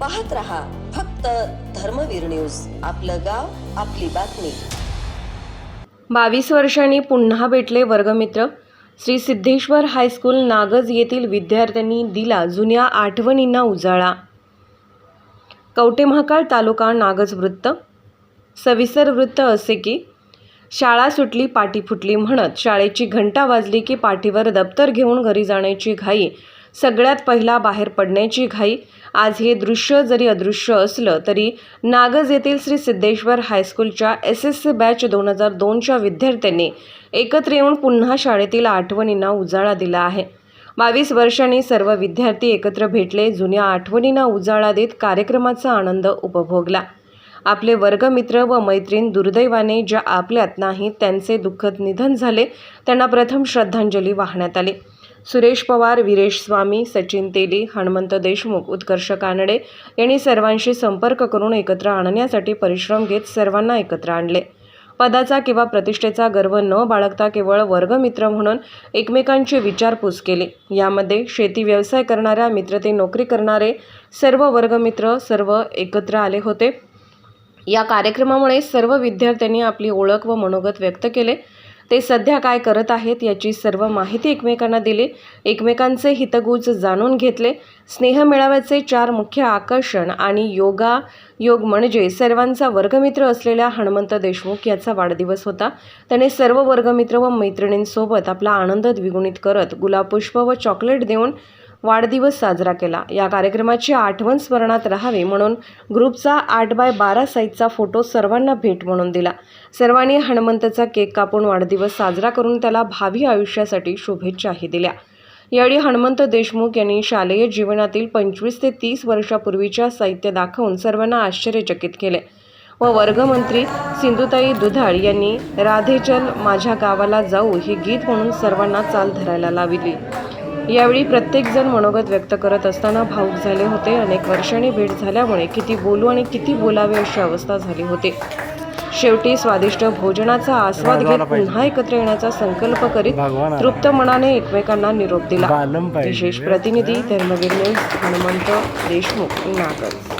पाहत रहा फक्त धर्मवीर न्यूज. आपलं गाव आपली बातमी. बावीस वर्षांनी पुन्हा भेटले वर्गमित्र. श्री सिद्धेश्वर हायस्कूल नागज येथील विद्यार्थ्यांनी दिला जुन्या आठवणींना उजाळा. कवटे महाकाळ तालुका नागज वृत्त. सविस्तर वृत्त असे की शाळा सुटली पाठी फुटली म्हणत शाळेची घंटा वाजली की पाठीवर दप्तर घेऊन घरी जाण्याची घाई सगळ्यात पहिला बाहेर पडण्याची घाई. आज हे दृश्य जरी अदृश्य असलं तरी नागज येथील श्री सिद्धेश्वर हायस्कूलच्या एस एस सी बॅच दोन हजार दोनच्या विद्यार्थ्यांनी एकत्र येऊन पुन्हा शाळेतील आठवणींना उजाळा दिला आहे. बावीस वर्षांनी सर्व विद्यार्थी एकत्र भेटले जुन्या आठवणींना उजाळा देत कार्यक्रमाचा आनंद उपभोगला. आपले वर्गमित्र व मैत्रीण दुर्दैवाने ज्या आपल्यात नाहीत त्यांचे दुःखद निधन झाले त्यांना प्रथम श्रद्धांजली वाहण्यात आली. सुरेश पवार विरेश स्वामी सचिन तेली हनुमंत देशमुख उत्कर्ष कानडे यांनी सर्वांशी संपर्क करून एकत्र आणण्यासाठी परिश्रम घेत सर्वांना एकत्र आणले. पदाचा किंवा प्रतिष्ठेचा गर्व न बाळगता केवळ वर्गमित्र म्हणून एकमेकांची विचारपूस केली. यामध्ये शेती व्यवसाय करणाऱ्या मित्र ते नोकरी करणारे सर्व वर्गमित्र सर्व एकत्र आले होते. या कार्यक्रमामुळे सर्व विद्यार्थ्यांनी आपली ओळख व मनोगत व्यक्त केले. ते सध्या काय करत आहेत याची सर्व माहिती एकमेकांना दिली. एकमेकांचे हितगुज जाणून घेतले. स्नेह मेळाव्याचे चार मुख्य आकर्षण आणि योगा योग म्हणजे सर्वांचा वर्गमित्र असलेल्या हनुमंत देशमुख याचा वाढदिवस होता. त्याने सर्व वर्गमित्र व मैत्रिणींसोबत आपला आनंद द्विगुणित करत गुलाबपुष्प व चॉकलेट देऊन वाढदिवस साजरा केला. या कार्यक्रमाची आठवण स्मरणात राहावी म्हणून ग्रुपचा आठ बाय बारा साईजचा फोटो सर्वांना भेट म्हणून दिला. सर्वांनी हनुमंतचा केक कापून वाढदिवस साजरा करून त्याला भावी आयुष्यासाठी शुभेच्छाही दिल्या. यावेळी हनुमंत देशमुख यांनी शालेय जीवनातील पंचवीस ते तीस वर्षापूर्वीच्या साहित्य दाखवून सर्वांना आश्चर्यचकित केले व वर्गमंत्री सिंधुताई दुधाळ यांनी राधेचल माझ्या गावाला जाऊ हे गीत म्हणून सर्वांना चाल धरायला लावली. यावेळी प्रत्येकजण मनोगत व्यक्त करत असताना भाऊक झाले होते. अनेक वर्षांनी भेट झाल्यामुळे किती बोलू आणि किती बोलावे अशी अवस्था झाली होती. शेवटी स्वादिष्ट भोजनाचा आस्वाद घेत पुन्हा एकत्र येण्याचा संकल्प करीत. तृप्त मनाने एकमेकांना निरोप दिला. विशेष प्रतिनिधी धर्मवीर न्यूज हनुमंत देशमुख नागज